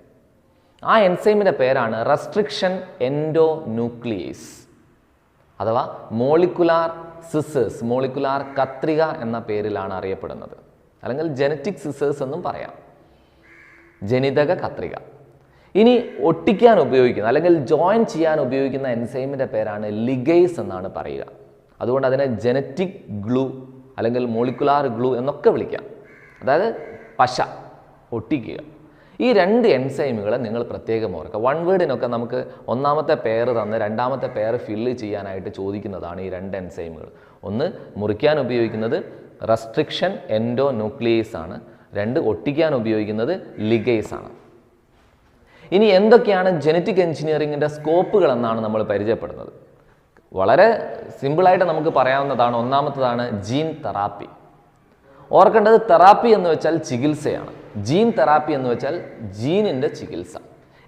ആ എൻസൈമിന്റെ പേരാണ് റെസ്ട്രിക്ഷൻ എൻഡോ ന്യൂക്ലിയേസ് അഥവാ മോളിക്കുലാർ സിസേഴ്സ് മോളിക്കുലാർ കത്രിക എന്ന പേരിലാണ് അറിയപ്പെടുന്നത്. അല്ലെങ്കിൽ ജനറ്റിക് സിസേഴ്സ് എന്നും പറയാം. ജനിതക കത്രിക. ഇനി ഒട്ടിക്കാൻ ഉപയോഗിക്കുന്ന അല്ലെങ്കിൽ ജോയിൻ ചെയ്യാൻ ഉപയോഗിക്കുന്ന എൻസൈമിന്റെ പേരാണ് ലിഗേസ് എന്നാണ് പറയുക. അതുകൊണ്ട് അതിനെ ജനറ്റിക് ഗ്ലൂ അല്ലെങ്കിൽ മോളിക്കുലാർ ഗ്ലൂ എന്നൊക്കെ വിളിക്കാം. അതായത് പശ ഒട്ടിക്കുക. ഈ രണ്ട് എൻസൈമുകളെ നിങ്ങൾ പ്രത്യേകം ഓർക്കുക. വൺ വേർഡിനൊക്കെ നമുക്ക് ഒന്നാമത്തെ പേര് തന്ന് രണ്ടാമത്തെ പേര് ഫില്ല് ചെയ്യാനായിട്ട് ചോദിക്കുന്നതാണ് ഈ രണ്ട് എൻസൈമുകൾ. ഒന്ന് മുറിക്കാൻ ഉപയോഗിക്കുന്നത് റെസ്ട്രിക്ഷൻ എൻഡോ ന്യൂക്ലിയേസ് ആണ്. രണ്ട് ഒട്ടിക്കാൻ ഉപയോഗിക്കുന്നത് ലിഗേസ് ആണ്. ഇനി എന്തൊക്കെയാണ് ജനറ്റിക് എഞ്ചിനീയറിങ്ങിന്റെ സ്കോപ്പുകൾ എന്നാണ് നമ്മൾ പരിചയപ്പെടുന്നത്? വളരെ സിമ്പിളായിട്ട് നമുക്ക് പറയാവുന്നതാണ്. ഒന്നാമത്തതാണ് ജീൻ തെറാപ്പി ഓർക്കേണ്ടത് തെറാപ്പി എന്ന് വെച്ചാൽ ചികിത്സയാണ്. ജീൻ തെറാപ്പി എന്ന് വെച്ചാൽ ജീനിന്റെ ചികിത്സ.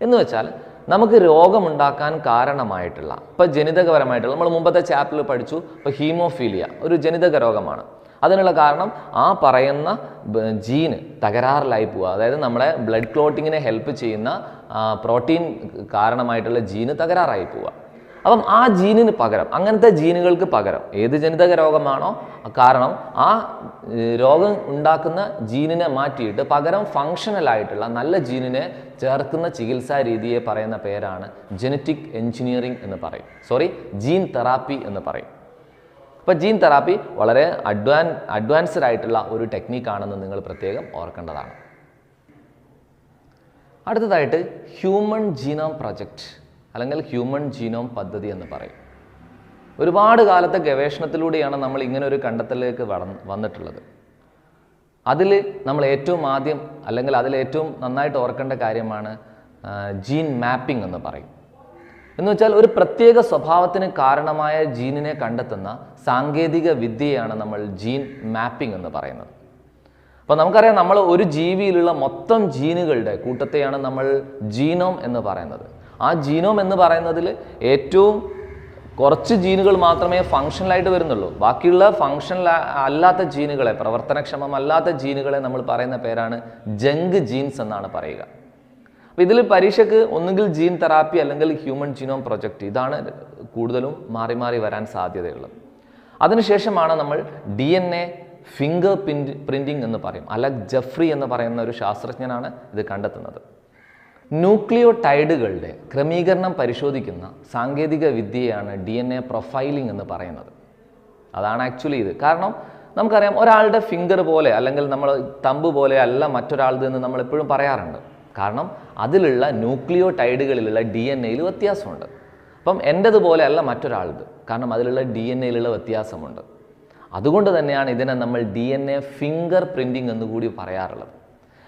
എന്ന് വെച്ചാൽ നമുക്ക് രോഗമുണ്ടാക്കാൻ കാരണമായിട്ടുള്ള ഇപ്പോൾ ജനിതകപരമായിട്ടുള്ള നമ്മൾ മുമ്പത്തെ ചാപ്റ്ററിൽ പഠിച്ചു ഇപ്പോൾ ഹീമോഫീലിയ ഒരു ജനിതക രോഗമാണ്. അതിനുള്ള കാരണം ആ പറയുന്ന ജീന് തകരാറിലായി പോവുക. അതായത് നമ്മുടെ ബ്ലഡ് ക്ലോട്ടിങ്ങിനെ ഹെൽപ്പ് ചെയ്യുന്ന പ്രോട്ടീൻ കാരണമായിട്ടുള്ള ജീന് തകരാറായി പോവുക. അപ്പം ആ ജീനിന് പകരം അങ്ങനത്തെ ജീനുകൾക്ക് പകരം ഏത് ജനിതക രോഗമാണോ കാരണം ആ രോഗം ഉണ്ടാക്കുന്ന ജീനിനെ മാറ്റിയിട്ട് പകരം ഫങ്ഷണൽ ആയിട്ടുള്ള നല്ല ജീനിനെ ചേർക്കുന്ന ചികിത്സാ രീതിയെ പറയുന്ന പേരാണ് ജനറ്റിക് എഞ്ചിനീയറിംഗ് എന്ന് പറയും. സോറി ജീൻ തെറാപ്പി എന്ന് പറയും. അപ്പോൾ ജീൻ തെറാപ്പി വളരെ അഡ്വാൻ അഡ്വാൻസ്ഡ് ആയിട്ടുള്ള ഒരു ടെക്നീക്കാണെന്ന് നിങ്ങൾ പ്രത്യേകം ഓർക്കേണ്ടതാണ്. അടുത്തതായിട്ട് ഹ്യൂമൻ ജീനോം പ്രൊജക്റ്റ് അല്ലെങ്കിൽ ഹ്യൂമൻ ജീനോം പദ്ധതി എന്ന് പറയും. ഒരുപാട് കാലത്തെ ഗവേഷണത്തിലൂടെയാണ് നമ്മൾ ഇങ്ങനെ ഒരു കണ്ടെത്തലിലേക്ക് വന്നിട്ടുള്ളത്. അതിൽ നമ്മൾ ഏറ്റവും ആദ്യം അല്ലെങ്കിൽ അതിൽ ഏറ്റവും നന്നായിട്ട് ഓർക്കേണ്ട കാര്യമാണ് ജീൻ മാപ്പിംഗ് എന്ന് പറയും. എന്ന് വെച്ചാൽ ഒരു പ്രത്യേക സ്വഭാവത്തിന് കാരണമായ ജീനിനെ കണ്ടെത്തുന്ന സാങ്കേതിക വിദ്യയാണ് നമ്മൾ ജീൻ മാപ്പിംഗ് എന്ന് പറയുന്നത്. അപ്പോൾ നമുക്കറിയാം നമ്മൾ ഒരു ജീവിയിലുള്ള മൊത്തം ജീനുകളുടെ കൂട്ടത്തെയാണ് നമ്മൾ ജീനോം എന്ന് പറയുന്നത്. ആ ജീനോം എന്ന് പറയുന്നതിൽ ഏറ്റവും കുറച്ച് ജീനുകൾ മാത്രമേ ഫങ്ഷണലായിട്ട് വരുന്നുള്ളൂ. ബാക്കിയുള്ള ഫങ്ഷണൽ അല്ലാത്ത ജീനുകളെ പ്രവർത്തനക്ഷമമല്ലാത്ത ജീനുകളെ നമ്മൾ പറയുന്ന പേരാണ് ജങ്ക് ജീൻസ് എന്നാണ് പറയുക. അപ്പോൾ ഇതിൽ പരീക്ഷയ്ക്ക് ഒന്നുകിൽ ജീൻ തെറാപ്പി അല്ലെങ്കിൽ ഹ്യൂമൻ ജീനോം പ്രൊജക്റ്റ് ഇതാണ് കൂടുതലും മാറി മാറി വരാൻ സാധ്യതയുള്ളത്. അതിനുശേഷമാണ് നമ്മൾ D N A finger printing എന്ന് പറയും. അലക് ജഫ്രി എന്ന് പറയുന്ന ഒരു ശാസ്ത്രജ്ഞനാണ് ഇത് കണ്ടെത്തുന്നത്. ന്യൂക്ലിയോടൈഡുകളുടെ ക്രമീകരണം പരിശോധിക്കുന്ന സാങ്കേതിക വിദ്യയാണ് ഡി എൻ എ പ്രൊഫൈലിംഗ് എന്ന് പറയുന്നത്. അതാണ് ആക്ച്വലി ഇത്. കാരണം നമുക്കറിയാം ഒരാളുടെ ഫിംഗർ പോലെ അല്ലെങ്കിൽ നമ്മൾ തമ്പ് പോലെ അല്ല മറ്റൊരാളുടെ നിന്ന് നമ്മൾ എപ്പോഴും പറയാറുണ്ട്. കാരണം അതിലുള്ള ന്യൂക്ലിയോടൈഡുകളിലുള്ള ഡി എൻ എയിൽ വ്യത്യാസമുണ്ട്. അപ്പം എന്റെതുപോലെ അല്ല മറ്റൊരാളുടെ കാരണം അതിലുള്ള ഡി എൻ എയിലുള്ള വ്യത്യാസമുണ്ട്. അതുകൊണ്ട് തന്നെയാണ് ഇതിനെ നമ്മൾ D N A finger printing എന്ന് കൂടി പറയാറുള്ളത്.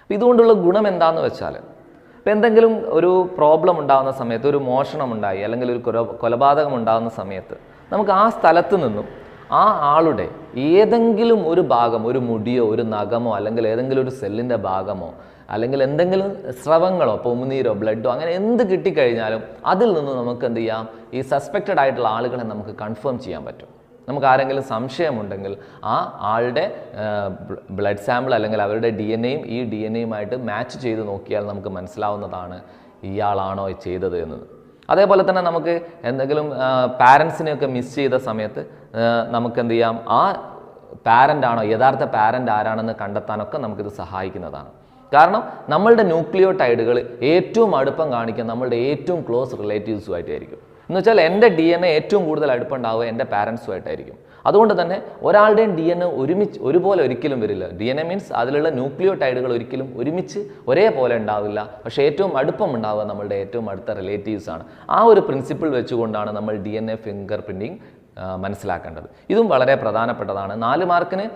ഇതുകൊണ്ടുള്ള ഗുണം എന്താണെന്ന് വെച്ചാൽ ഇപ്പം എന്തെങ്കിലും ഒരു പ്രോബ്ലം ഉണ്ടാകുന്ന സമയത്ത് ഒരു മോഷണം ഉണ്ടായി അല്ലെങ്കിൽ ഒരു കൊല കൊലപാതകം ഉണ്ടാകുന്ന സമയത്ത് നമുക്ക് ആ സ്ഥലത്ത് നിന്നും ആ ആളുടെ ഏതെങ്കിലും ഒരു ഭാഗം ഒരു മുടിയോ ഒരു നഖമോ അല്ലെങ്കിൽ ഏതെങ്കിലും ഒരു സെല്ലിന്റെ ഭാഗമോ അല്ലെങ്കിൽ എന്തെങ്കിലും സ്രവങ്ങളോ പൊമുനീരോ ബ്ലഡോ അങ്ങനെ എന്ത് കിട്ടിക്കഴിഞ്ഞാലും അതിൽ നിന്ന് നമുക്ക് എന്ത് ചെയ്യാം? ഈ സസ്പെക്റ്റഡ് ആയിട്ടുള്ള ആളുകളെ നമുക്ക് കൺഫേം ചെയ്യാൻ പറ്റും. നമുക്ക് ആരെങ്കിലും സംശയമുണ്ടെങ്കിൽ ആ ആളുടെ ബ്ലഡ് സാമ്പിൾ അല്ലെങ്കിൽ അവരുടെ ഡി എൻ എയും ഈ ഡി എൻ എയുമായിട്ട് മാച്ച് ചെയ്ത് നോക്കിയാൽ നമുക്ക് മനസ്സിലാവുന്നതാണ് ഇയാളാണോ ചെയ്തത് എന്നത്. അതേപോലെ തന്നെ നമുക്ക് എന്തെങ്കിലും പാരൻസിനെയൊക്കെ മിസ് ചെയ്ത സമയത്ത് നമുക്ക് എന്ത് ചെയ്യാം ആ പാരന്റ് ആണോ യഥാർത്ഥ പാരന്റ് ആരാണെന്ന് കണ്ടെത്താനൊക്കെ നമുക്കിത് സഹായിക്കുന്നതാണ്. കാരണം നമ്മളുടെ ന്യൂക്ലിയോടൈഡുകൾ ഏറ്റവും അടുപ്പം കാണിക്കുക നമ്മളുടെ ഏറ്റവും ക്ലോസ് റിലേറ്റീവ്സുമായിട്ടായിരിക്കും. എന്ന് വെച്ചാൽ എന്റെ ഡി എൻ എ ഏറ്റവും കൂടുതൽ അടുപ്പുണ്ടാവുക എന്റെ പാരൻസുമായിട്ടായിരിക്കും. അതുകൊണ്ട് തന്നെ ഒരാളുടെയും ഡി എൻ എ ഒരുമിച്ച് ഒരുപോലെ ഒരിക്കലും വരില്ല. ഡി എൻ എ മീൻസ് അതിലുള്ള ന്യൂക്ലിയോടൈഡുകൾ ഒരിക്കലും ഒരുമിച്ച് ഒരേപോലെ ഉണ്ടാവില്ല. പക്ഷേ ഏറ്റവും അടുപ്പം ഉണ്ടാവുക നമ്മളുടെ ഏറ്റവും അടുത്ത റിലേറ്റീവ്സ് ആണ്. ആ ഒരു പ്രിൻസിപ്പിൾ വെച്ചുകൊണ്ടാണ് നമ്മൾ D N A finger printing മനസ്സിലാക്കേണ്ടത്. ഇതും വളരെ പ്രധാനപ്പെട്ടതാണ്. നാല് മാർക്കിന്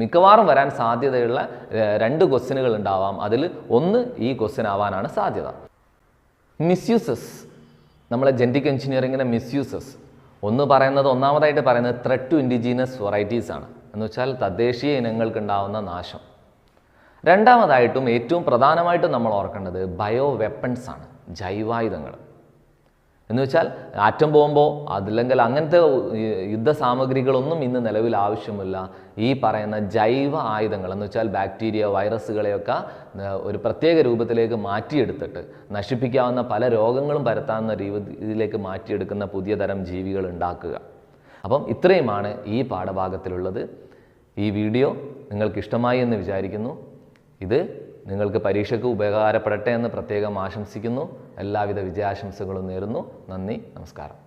മിക്കവാറും വരാൻ സാധ്യതയുള്ള രണ്ട് ക്വസ്റ്റ്യനുകൾ ഉണ്ടാവാം. അതിൽ ഒന്ന് ഈ ക്വസ്റ്റ്യൻ ആവാനാണ് സാധ്യത. മിസ്യൂസസ് നമ്മളെ ജെനറ്റിക് എഞ്ചിനീയറിങ്ങിന്റെ മിസ്യൂസസ് ഒന്ന് പറയുന്നത് ഒന്നാമതായിട്ട് പറയുന്നത് ത്രെഡ് ടു ഇൻഡിജീനസ് വെറൈറ്റീസ് ആണ്. എന്ന് വെച്ചാൽ തദ്ദേശീയ ഇനങ്ങൾക്കുണ്ടാവുന്ന നാശം. രണ്ടാമതായിട്ടും ഏറ്റവും പ്രധാനമായിട്ടും നമ്മൾ ഓർക്കേണ്ടത് ബയോ വെപ്പൺസ് ആണ് ജൈവായുധങ്ങൾ. എന്ന് വെച്ചാൽ ആറ്റം ബോംബോ അതില്ലെങ്കിൽ അങ്ങനത്തെ യുദ്ധ സാമഗ്രികളൊന്നും ഇന്ന് നിലവിൽ ആവശ്യമില്ല. ഈ പറയുന്ന ജൈവ ആയുധങ്ങൾ എന്ന് വെച്ചാൽ ബാക്ടീരിയ വൈറസുകളെയൊക്കെ ഒരു പ്രത്യേക രൂപത്തിലേക്ക് മാറ്റിയെടുത്തിട്ട് നശിപ്പിക്കാവുന്ന പല രോഗങ്ങളും പരത്താവുന്ന രീതിയിലേക്ക് മാറ്റിയെടുക്കുന്ന പുതിയ തരം ജീവികൾ ഉണ്ടാക്കുക. അപ്പം ഇത്രയുമാണ് ഈ പാഠഭാഗത്തിലുള്ളത്. ഈ വീഡിയോ നിങ്ങൾക്ക് ഇഷ്ടമായി എന്ന് വിചാരിക്കുന്നു. ഇത് നിങ്ങൾക്ക് പരീക്ഷയ്ക്ക് ഉപകാരപ്പെടട്ടെ എന്ന് പ്രത്യേകം ആശംസിക്കുന്നു. എല്ലാവിധ വിജയാശംസകളും നേരുന്നു. നന്ദി നമസ്കാരം.